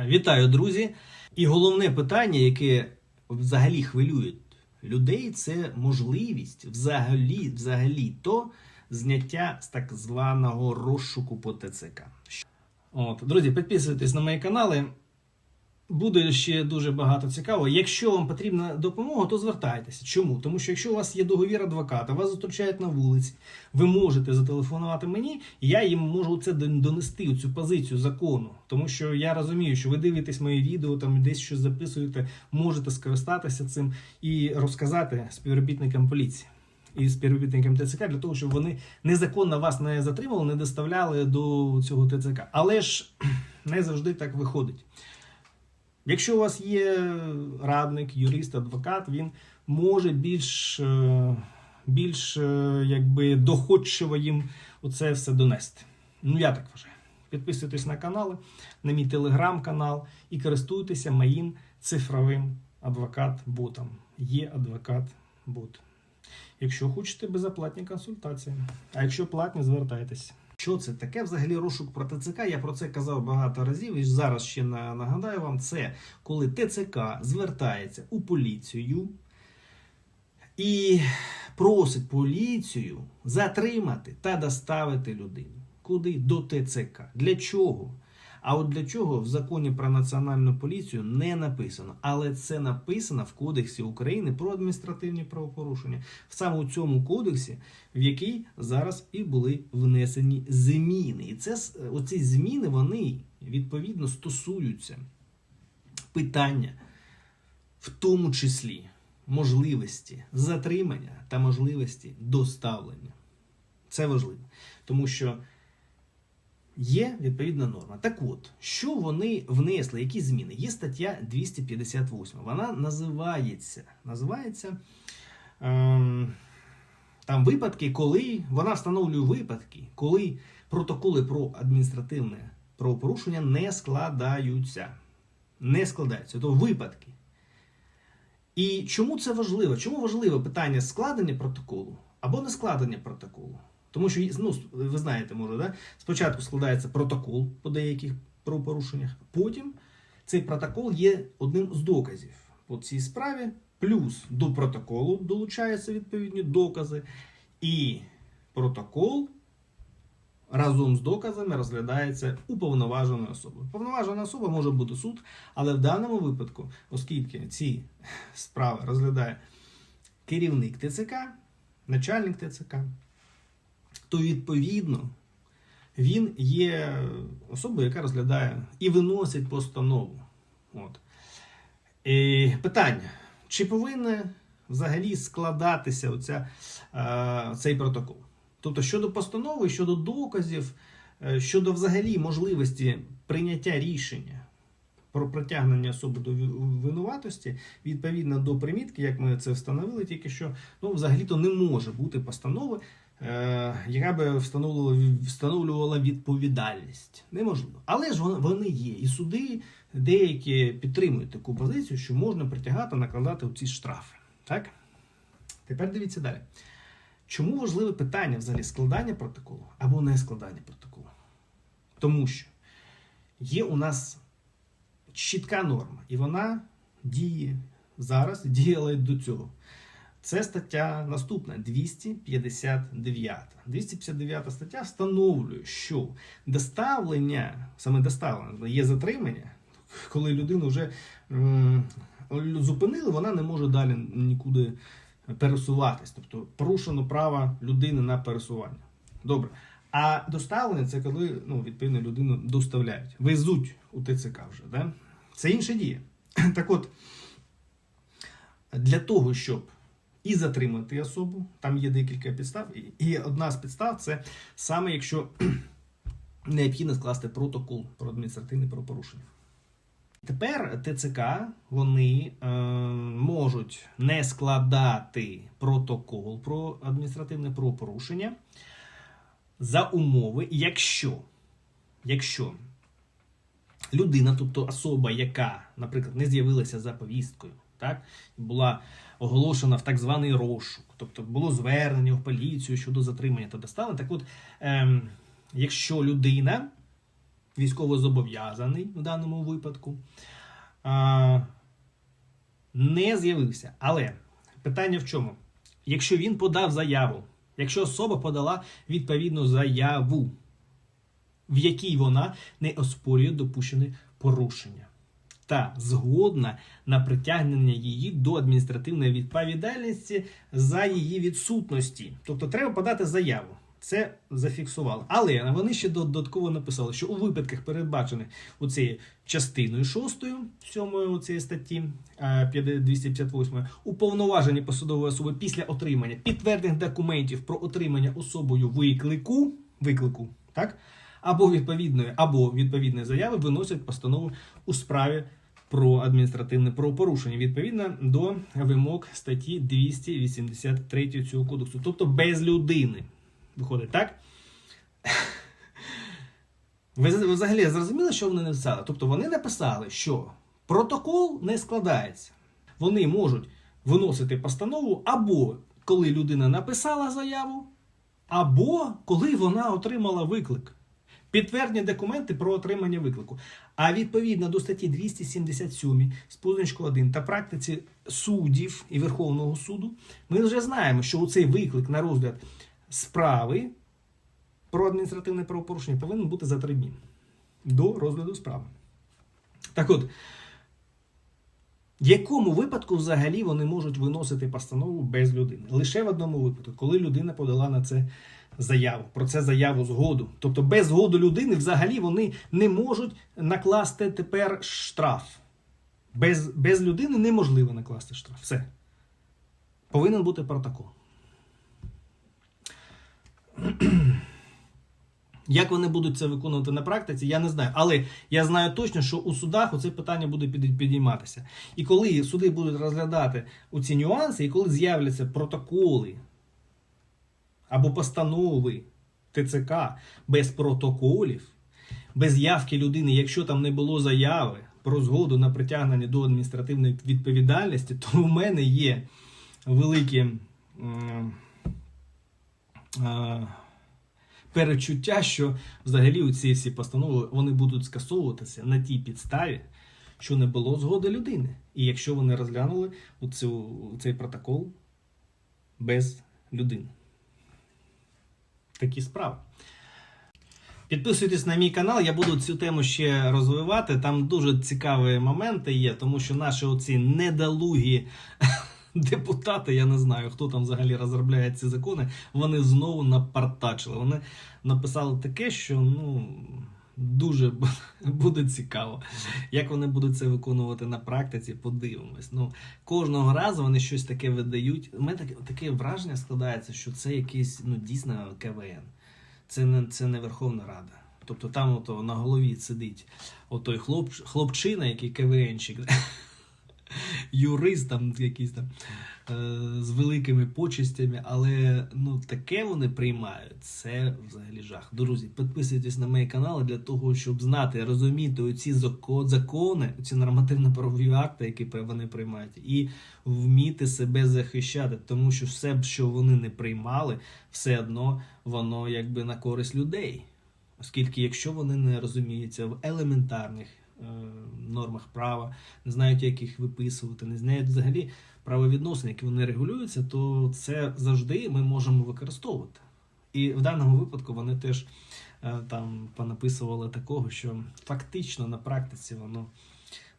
Вітаю, друзі! І головне питання, яке взагалі хвилює людей, це можливість взагалі, взагалі то зняття з так званого розшуку по ТЦК. От, друзі, підписуйтесь на мої канали. Буде ще дуже багато цікавого. Якщо вам потрібна допомога, то звертайтеся. Чому? Тому що якщо у вас є договір адвоката, вас зустрічають на вулиці, ви можете зателефонувати мені, і я їм можу це донести, цю позицію закону. Тому що я розумію, що ви дивитесь мої відео, там десь щось записуєте, можете скористатися цим і розказати співробітникам поліції. І співробітникам ТЦК для того, щоб вони незаконно вас не затримали, не доставляли до цього ТЦК. Але ж не завжди так виходить. Якщо у вас є радник, юрист, адвокат, він може більш, е, більш е, якби доходчиво їм оце все донести. Ну, я так вважаю. Підписуйтесь на канали, на мій телеграм-канал і користуйтеся моїм цифровим адвокат-ботом. Є адвокат-бот. Якщо хочете безоплатні консультації. А якщо платні, звертайтеся. Що це таке взагалі розшук про ТЦК? Я про це казав багато разів і зараз ще нагадаю вам, це коли ТЦК звертається у поліцію і просить поліцію затримати та доставити людину. Куди? До ТЦК. Для чого? А от для чого в законі про національну поліцію не написано, але це написано в Кодексі України про адміністративні правопорушення. Саме у цьому кодексі, в який зараз і були внесені зміни. І це оці зміни вони відповідно стосуються питання, в тому числі можливості затримання та можливості доставлення. Це важливо, тому що є відповідна норма. Так от, що вони внесли, які зміни? Є стаття 258. Вона називається, називається ем, там випадки, коли вона встановлює випадки, коли протоколи про адміністративне правопорушення не складаються. Не складаються. То випадки. І чому це важливо? Чому важливе питання складення протоколу або не складення протоколу? Тому що ну, ви знаєте, може, да? спочатку складається протокол по деяких правопорушеннях, потім цей протокол є одним з доказів по цій справі, плюс до протоколу долучаються відповідні докази, і протокол разом з доказами розглядається уповноваженою особою. Повноважена особа може бути суд, але в даному випадку, оскільки ці справи розглядає керівник ТЦК, начальник ТЦК, то відповідно він є особою, яка розглядає і виносить постанову. От. І питання: чи повинна взагалі складатися оця, е, цей протокол? Тобто щодо постанови, щодо доказів, е, щодо взагалі можливості прийняття рішення про притягнення особи до винуватості, відповідно до примітки, як ми це встановили, тільки що ну, взагалі-то не може бути постанови, яка би встановлювала, встановлювала відповідальність. Неможливо. Але ж вони є. І суди деякі підтримують таку позицію, що можна притягати, накладати ці штрафи. Так? Тепер дивіться далі. Чому важливе питання взагалі складання протоколу або не складання протоколу? Тому що є у нас чітка норма, і вона діє зараз, діяла й до цього. Це стаття наступна 259. 259 стаття встановлює, що доставлення, саме доставлення, є затримання, коли людину вже м, зупинили, вона не може далі нікуди пересуватись. Тобто порушено право людини на пересування. Добре. А доставлення це коли ну, відповідно людину доставляють, везуть у ТЦК вже. Да? Це інша дія. Так от, для того, щоб і затримати особу, там є декілька підстав, і- одна з підстав це саме якщо необхідно скласти протокол про адміністративне правопорушення. Тепер ТЦК вони е, можуть не складати протокол про адміністративне правопорушення за умови, якщо, якщо людина, тобто особа, яка, наприклад, не з'явилася за повісткою, так, була оголошена в так званий розшук, тобто було звернення в поліцію щодо затримання та доставлення. Так от, ем, якщо людина військовозобов'язаний в даному випадку, а, не з'явився. Але питання в чому? Якщо він подав заяву, якщо особа подала відповідну заяву, в якій вона не оспорює допущене порушення, та згодна на притягнення її до адміністративної відповідальності за її відсутності. Тобто треба подати заяву. Це зафіксували. Але вони ще додатково написали, що у випадках, передбачених у цією частиною 6, 7 цієї статті е, 258, уповноважені посадової особи після отримання підтверджених документів про отримання особою виклику, виклику, так? або відповідної, або відповідної заяви виносять постанову у справі про адміністративне правопорушення відповідно до вимог статті 283 цього кодексу, тобто без людини. Виходить, так? Ви взагалі зрозуміли, що вони написали? Тобто вони написали, що протокол не складається. Вони можуть виносити постанову або коли людина написала заяву, або коли вона отримала виклик. Підтвердні документи про отримання виклику. А відповідно до статті 277 з позначку 1 та практиці суддів і Верховного суду, ми вже знаємо, що у цей виклик на розгляд справи про адміністративне правопорушення повинен бути за три дні до розгляду справи. Так от, в якому випадку взагалі вони можуть виносити постанову без людини? Лише в одному випадку, коли людина подала на це заяву, про це заяву згоду. Тобто без згоду людини взагалі вони не можуть накласти тепер штраф. Без, без людини неможливо накласти штраф. Все. Повинен бути протокол. Як вони будуть це виконувати на практиці, я не знаю. Але я знаю точно, що у судах оце питання буде підійматися. І коли суди будуть розглядати ці нюанси, і коли з'являться протоколи або постанови ТЦК без протоколів, без явки людини, якщо там не було заяви про згоду на притягнення до адміністративної відповідальності, то в мене є великі. е, перечуття, що взагалі ці всі постанови вони будуть скасовуватися на тій підставі, що не було згоди людини. І якщо вони розглянули цю, цей протокол без людини. Такі справи. Підписуйтесь на мій канал, я буду цю тему ще розвивати. Там дуже цікаві моменти є, тому що наші оці недолугі депутати, я не знаю, хто там взагалі розробляє ці закони, вони знову напартачили. Вони написали таке, що ну. Дуже буде цікаво, як вони будуть це виконувати на практиці, подивимось. Ну, кожного разу вони щось таке видають. У мене таке, таке враження складається, що це якийсь ну, дійсно КВН. Це не, це не Верховна Рада. Тобто там ото на голові сидить отой хлоп, хлопчина, який КВНчик, юрист там якийсь там з великими почестями, але ну таке вони приймають. Це взагалі жах. Друзі, підписуйтесь на мої канали для того, щоб знати, розуміти оці закони, ці нормативно-правові акти, які вони приймають, і вміти себе захищати, тому що все, що вони не приймали, все одно воно якби на користь людей. Оскільки, якщо вони не розуміються в елементарних е, нормах права, не знають, як їх виписувати, не знають взагалі правовідносин, які вони регулюються, то це завжди ми можемо використовувати. І в даному випадку вони теж е, там понаписували такого, що фактично на практиці воно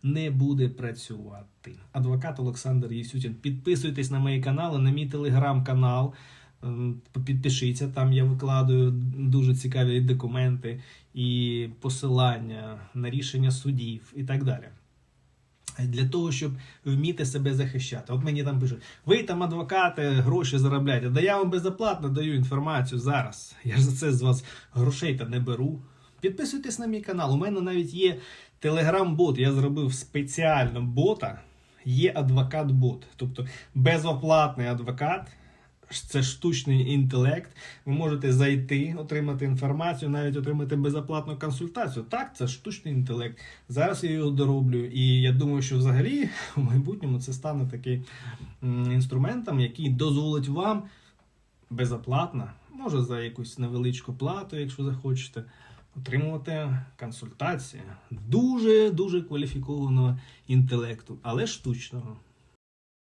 не буде працювати. Адвокат Олександр Єсютін. Підписуйтесь на мої канали, на мій телеграм-канал. Ем, Підпишіться, там я викладаю дуже цікаві документи і посилання на рішення судів і так далі. Для того, щоб вміти себе захищати. От мені там пишуть, ви там адвокати, гроші заробляєте. Да я вам безоплатно даю інформацію зараз. Я ж за це з вас грошей та не беру. Підписуйтесь на мій канал. У мене навіть є телеграм-бот. Я зробив спеціально бота. Є адвокат-бот. Тобто безоплатний адвокат. Це штучний інтелект. Ви можете зайти, отримати інформацію, навіть отримати безоплатну консультацію. Так, це штучний інтелект. Зараз я його дороблю, і я думаю, що взагалі в майбутньому це стане таким інструментом, який дозволить вам безоплатно, може за якусь невеличку плату, якщо захочете, отримувати консультації дуже дуже кваліфікованого інтелекту, але штучного.